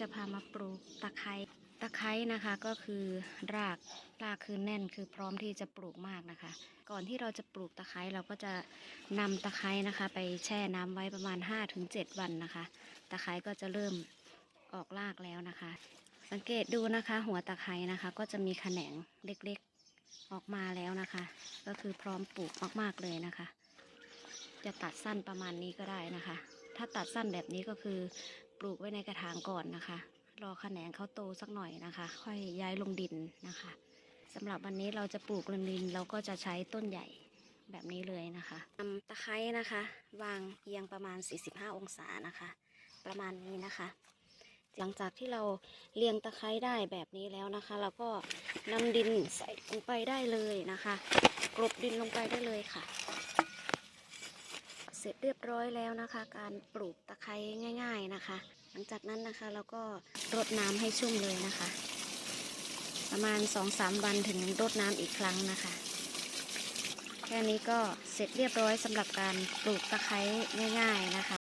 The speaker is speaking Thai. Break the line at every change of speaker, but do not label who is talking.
จะพามาปลูกตะไคร้ตะไคร้นะคะก็คือรากรากคือแน่นคือพร้อมที่จะปลูกมากนะคะ ก่อนที่เราจะปลูกตะไคร้เราก็จะนำตะไคร้นะคะ ไปแช่น้ำไว้ประมาณ 5-7 วันนะคะ ตะไคร้ก็จะเริ่มออกรากแล้วนะคะ สังเกตดูนะคะ หัวตะไคร้นะคะ ก็จะมีแขนงเล็กๆออกมาแล้วนะคะ ก็คือพร้อมปลูกมากๆเลยนะคะ จะตัดสั้นประมาณนี้ก็ได้นะคะ ถ้าตัดสั้นแบบนี้ก็คือ ลูกไว้ในกระถางก่อนนะคะ รอแขนงเขาโตสักหน่อยนะคะ ค่อยย้ายลงดินนะคะสำหรับวันนี้เราจะปลูกลงดินเราก็จะใช้ต้นใหญ่แบบนี้เลยนะคะนำตะไคร้นะคะ วางเอียงประมาณ 45 องศานะคะ ประมาณนี้นะคะ หลังจากที่เราเรียงตะไคร้ได้แบบนี้แล้วนะคะ เราก็นำดินใส่ลงไปได้เลยนะคะกลบดินลงไปได้เลยค่ะ ร็จเรียบร้อยแล้วนะคะ การปลูกตะไคร้ง่าย ๆนะคะ หลังจากนั้นนะคะเราก็รดน้ำให้ชุ่มเลยนะคะ ประมาณ 2-3 วันถึงรดน้ำอีกครั้งนะคะ แค่นี้ก็เสร็จเรียบร้อยสำหรับการปลูกตะไคร้ง่าย ๆนะคะ